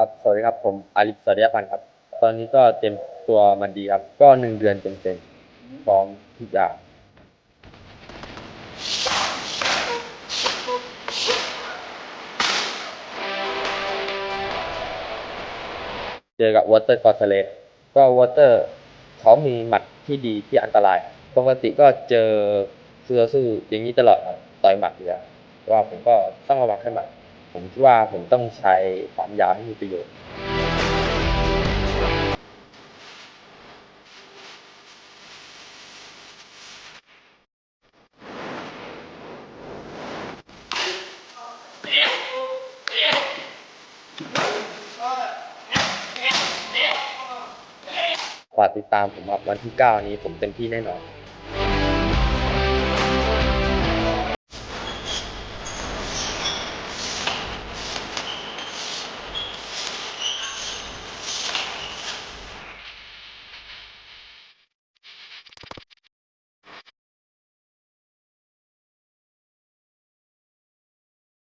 ครับสวัสดีครับผมอาลิฟสวัสดีพันธ์ครับ ตอนนี้ก็เต็มตัวมันดีครับ ก็หนึ่งเดือนเต็มๆพร้อมทุกอย่างเจอกับวอเตอร์กอร์เซเลสก็วอเตอร์เขามีหมัดที่ดีที่อันตราย ปกติก็เจอเสื้อสู้อย่างนี้ตลอดต่อยหมัดอยู่แล้วแต่ว่าผมก็ต้องระวังแค่หมัด ผมคิดว่าผมต้องใช้ความยาวให้มีประโยชน์ฝากติดตามผมครับวันที่ 9 นี้ผมเต็มที่แน่นอน